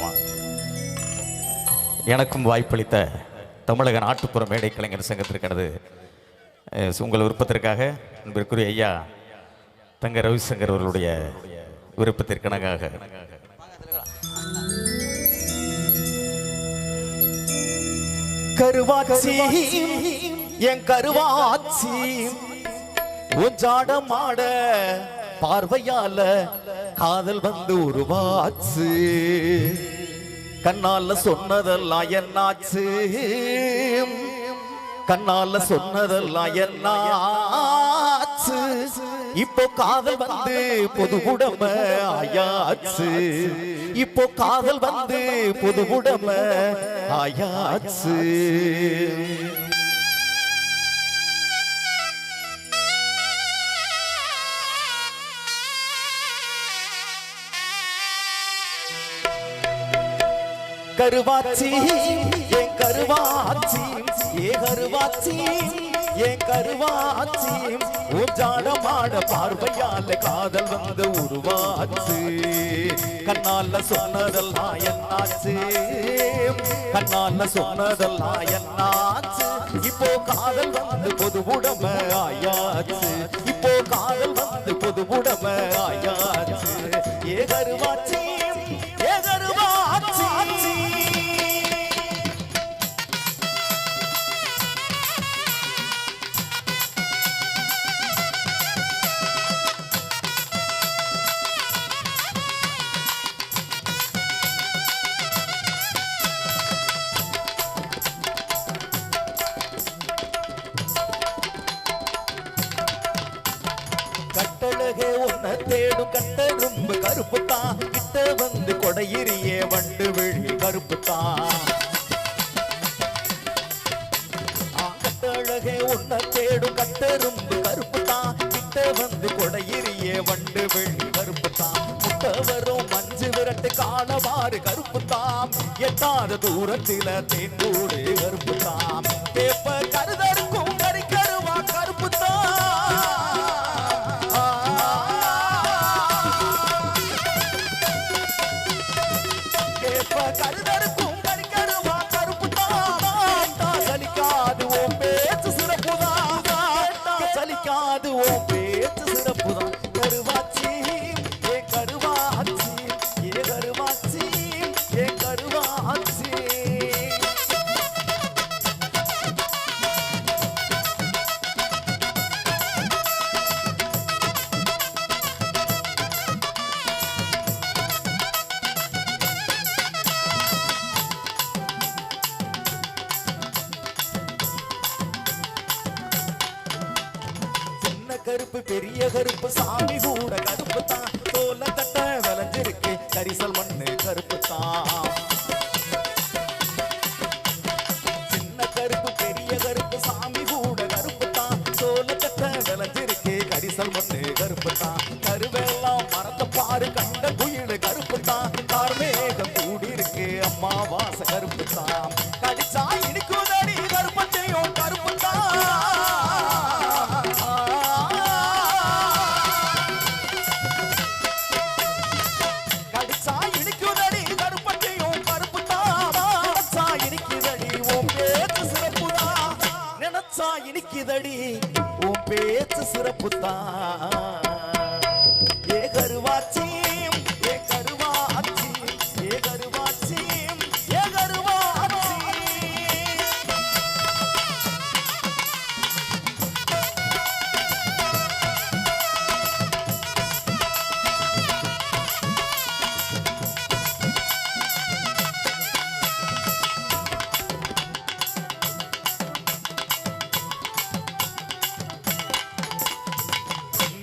ஆமாம் எனக்கும் வாய்ப்பளித்த தமிழக நாட்டுப்புற மேடை கலைஞர் சங்கத்திற்கானது உங்கள் விருப்பத்திற்காக அன்பிற்குரிய ஐயா தங்க ரவிசங்கர் அவர்களுடைய விருப்பத்திற்கிணங்காக. கருவாச்சி என் கருவாச்சி உஞ்சாடம் ஆட பார்வையால காதல் வந்து உருவாச்சு கண்ணால சொன்னதெல்லாம் என்னாச்சு? கண்ணால சொன்னதெல்லாம் என்னாச்சு? இப்போ காதல் வந்து பொது உடம்ப ஆயாச்சு. இப்போ காதல் வந்து பொது உடம்ப ஆயாச்சு. கருவாச்சி என் கருவாச்சி ஏ கருவாச்சி என் கருவாச்சி. ஊஞ்சாடமாட பார்வையால காதல் வந்து உருவாச்சு. கண்ணால சொன்னதெல்லாம் என்னாச்சு? கண்ணால சொன்னதெல்லாம் என்னாச்சு? இப்போ காதல் வந்து பொது உடம ஆயாச்சு. இப்போ காதல் வந்து பொது உடம ஆயாச்சு. ஏ கருவாச்சி கட்டழகே உன்னை தேடும் கட்டரும்பு கருப்பு தான் கிட்ட வந்து கொடையிறியே வண்டு விழி கருப்பு தான் கட்டழகே உன்னை தேடும் கட்டரும்பு கருப்பு தான் கிட்ட வந்து கொடையிறியே வண்டு விழி கருப்பு தான் முட்டை வரும் மஞ்சு விரட்டு காணவாறு கருப்பு தாம் எட்டாத தூரத்தில தேன் கூடு கருப்பு தாம் கேப்ப கருதருக்கும் கேட்காது ஓ பேச்சு கருப்பு பெரிய கருப்பு சாமி கூட கருப்பு இனிக்குதடி உன் பேச்சு சிறப்பு தான் ஏ கருவாச்சி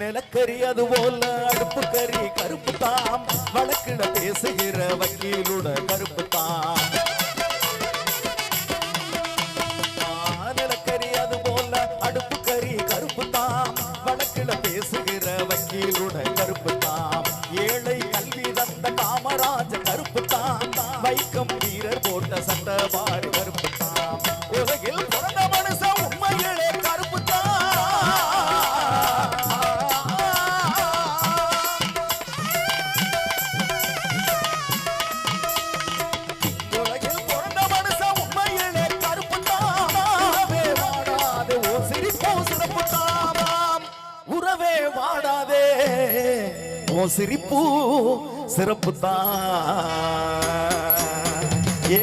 நிலக்கரி அது போல அடுப்பு கறி கருப்பு தாம் வழக்கிட பேசுகிற வக்கீலுடன் உன் சிரிப்பு சிறப்பு தான் ஏ